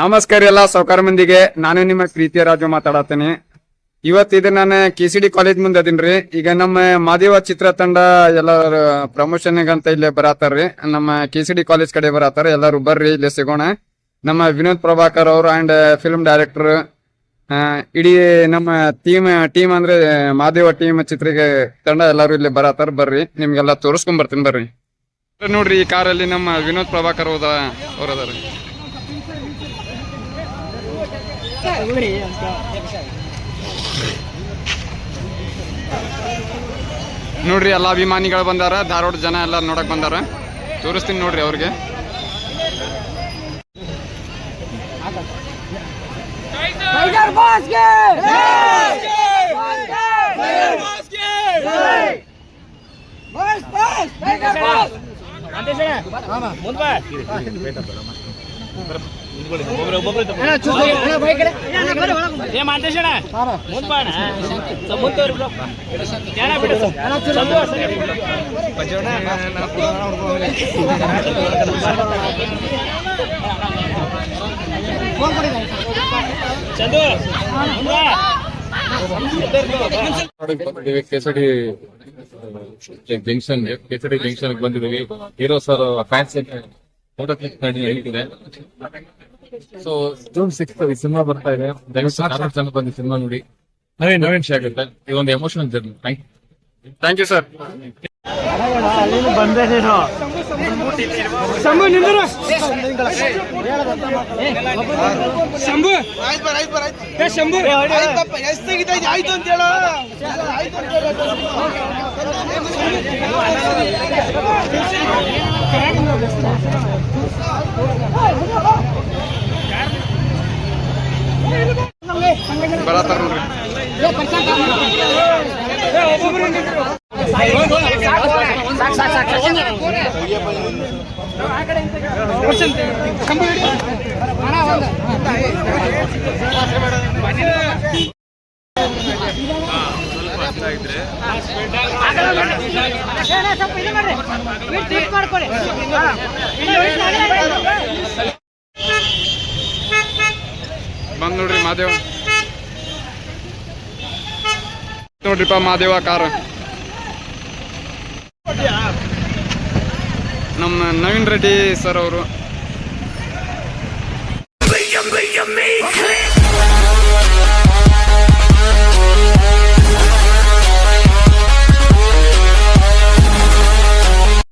ನಮಸ್ಕಾರ ಎಲ್ಲ ಸೌಕಾರ ಮಂದಿಗೆ ನಾನು ನಿಮ್ಮ ಪ್ರೀತಿಯ ರಾಜು ಮಾತಾಡತ್ತೇನೆ ಇವತ್ತು ಇದು ನಾನು ಕೆ ಸಿ ಡಿ ಕಾಲೇಜ್ ಮುಂದೆ ಅದೀನ್ರಿ ಈಗ ನಮ್ಮ ಮಾದೇವ ಚಿತ್ರ ತಂಡ ಎಲ್ಲಾರು ಪ್ರಮೋಷನ್ ಅಂತ ಇಲ್ಲಿ ಬರತ್ತಾರ್ರಿ ನಮ್ಮ ಕೆ ಸಿ ಡಿ ಕಾಲೇಜ್ ಕಡೆ ಬರತ್ತಾರ. ಎಲ್ಲಾರು ಬರ್ರಿ, ಇಲ್ಲಿ ಸಿಗೋಣ. ನಮ್ಮ ವಿನೋದ್ ಪ್ರಭಾಕರ್ ಅವರು ಅಂಡ್ ಫಿಲ್ಮ್ ಡೈರೆಕ್ಟರ್ ಇಡೀ ನಮ್ಮ ಟೀಮ್ ಟೀಮ್ ಅಂದ್ರೆ ಮಾದೇವ ಟೀಮ್ ಚಿತ್ರಿಗೆ ತಂಡ ಎಲ್ಲಾರು ಇಲ್ಲಿ ಬರತಾರ ಬರ್ರಿ, ನಿಮ್ಗೆಲ್ಲ ತೋರಿಸ್ಕೊಂಡ್ ಬರ್ತೀನಿ, ಬರ್ರಿ. ನೋಡ್ರಿ, ಈ ಕಾರಲ್ಲಿ ನಮ್ಮ ವಿನೋದ್ ಪ್ರಭಾಕರ್ ಹೋದ ಅವ್ರದಾರ ನೋಡ್ರಿ ಎಲ್ಲ ಅಭಿಮಾನಿಗಳು ಬಂದಾರ ಧಾರವಾಡ ಜನ ಎಲ್ಲ ನೋಡಕ್ ಬಂದಾರ ತೋರಿಸ್ತೀನಿ ನೋಡ್ರಿ ಅವ್ರಿಗೆ ಟೈಗರ್ ಏ junction junction hero sir fans photo click ಮಾಡಿ ಹೇಳ್ತಿದೆ. ಸೊ ಜೂನ್ ಸಿಕ್ಸ್ ಈ ಸಿನಿಮಾ ಬರ್ತಾ ಇದೆ. ದಯವಿಟ್ಟು ಜನ ಬಂದು ಸಿನಿಮಾ ನೋಡಿ. ನವೀನ್ ನವೀನ್. ಶೇ ಆಗುತ್ತೆ. ಇದೊಂದು emotional journey thank thank you sir ಎಷ್ಟು ತೆಗಿತೈತಿ ಆಯ್ತು ಅಂತ ಹೇಳೋ ಆಯ್ತು ಅಂತ ಹೇಳು. ನೋಡ್ರಿ ಸ್ವಲ್ಪ ಬಂದ್ ನೋಡ್ರಿ ಮಾದೇವ. ನೋಡ್ರಿಪ್ಪ ಮಾದೇವ ಕಾರ್. ನಮ್ಮ ನವೀನ್ ರೆಡ್ಡಿ ಸರ್ ಅವರು.